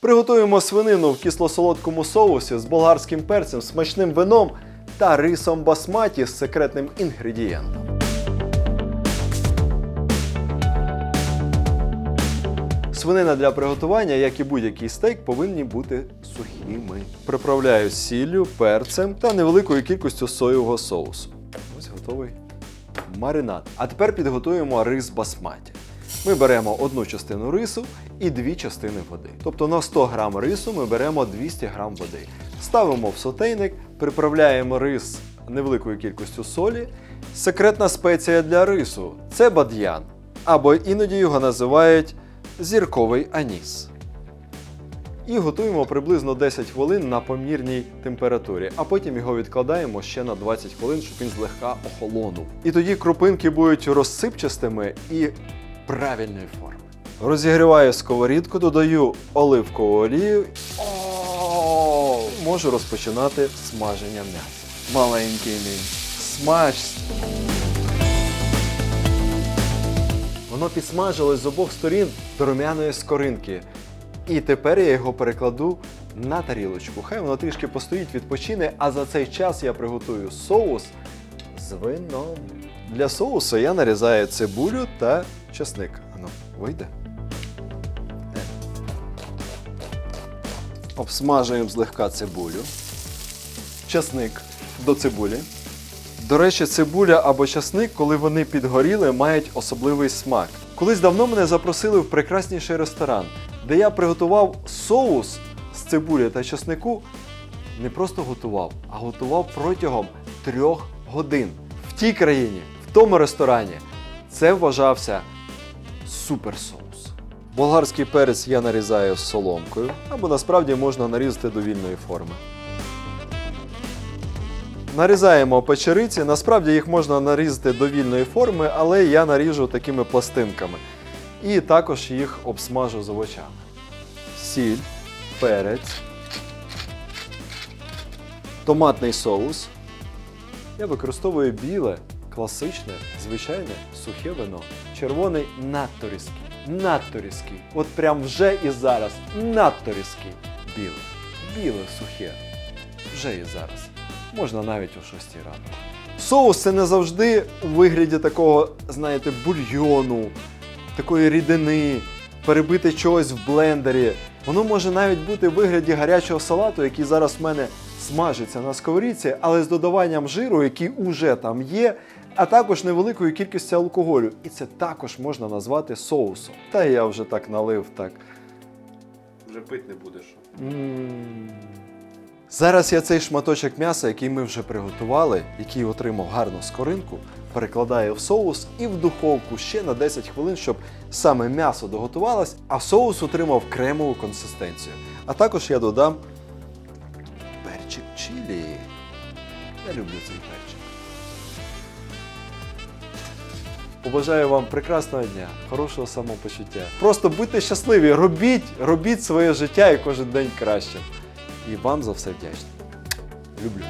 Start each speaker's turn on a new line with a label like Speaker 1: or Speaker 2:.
Speaker 1: Приготуємо свинину в кисло-солодкому соусі з болгарським перцем, смачним вином та рисом басматі з секретним інгредієнтом. Свинина для приготування, як і будь-який стейк, повинні бути сухими. Приправляю сіллю, перцем та невеликою кількістю соєвого соусу. Ось готовий маринад. А тепер підготуємо рис басматі. Ми беремо одну частину рису і дві частини води. Тобто на 100 грам рису ми беремо 200 грам води. Ставимо в сотейник, приправляємо рис невеликою кількістю солі. Секретна спеція для рису це бадьян, або іноді його називають зірковий аніс. І готуємо приблизно 10 хвилин на помірній температурі, а потім його відкладаємо ще на 20 хвилин, щоб він злегка охолонув. І тоді крупинки будуть розсипчастими і правильної форми. Розігріваю сковорідку, додаю оливкову олію. О, Можу розпочинати смаження м'яса. Маленький мій. Смаж. Воно підсмажилось з обох сторін до румяної скоринки. І тепер я його перекладу на тарілочку. Хай воно трішки постоїть, відпочине, а за цей час я приготую соус з вином. Для соусу я нарізаю цибулю та чесник. Ану, вийде. Е. Обсмажуємо злегка цибулю. Чесник до цибулі. До речі, цибуля або часник, коли вони підгоріли, мають особливий смак. Колись давно мене запросили в прекрасніший ресторан, де я приготував соус з цибулі та часнику. Не просто готував, а готував протягом трьох годин. В тій країні, тому ресторані, це вважався суперсоус. Болгарський перець я нарізаю соломкою, або насправді можна нарізати до вільної форми. Нарізаємо печериці. Насправді їх можна нарізати до вільної форми, але я наріжу такими пластинками. І також їх обсмажу з овочами. Сіль, перець, томатний соус. Я використовую біле, класичне, звичайне сухе вино. Червоний надто різкий. Надто різкий. От прям вже і зараз. Надто різкий. Біле. Біле сухе. Вже і зараз. Можна навіть о 6 ранку. Соус це не завжди у вигляді такого, знаєте, бульйону, такої рідини, перебити чогось в блендері. Воно може навіть бути в вигляді гарячого салату, який зараз в мене смажиться на сковорідці, але з додаванням жиру, який уже там є, а також невеликою кількістю алкоголю. І це також можна назвати соусом. Та я вже так налив, так.
Speaker 2: Вже пити не будеш.
Speaker 1: М. Зараз я цей шматочок м'яса, який ми вже приготували, який отримав гарну скоринку, перекладаю в соус і в духовку ще на 10 хвилин, щоб саме м'ясо доготувалось, а соус отримав кремову консистенцію. А також я додам перчик чилі. Я люблю цей перчик. Побажаю вам прекрасного дня, хорошого самопочуття. Просто будьте щасливі, робіть, робіть своє життя і кожен день кращим. І вам за все вдячний. Люблю.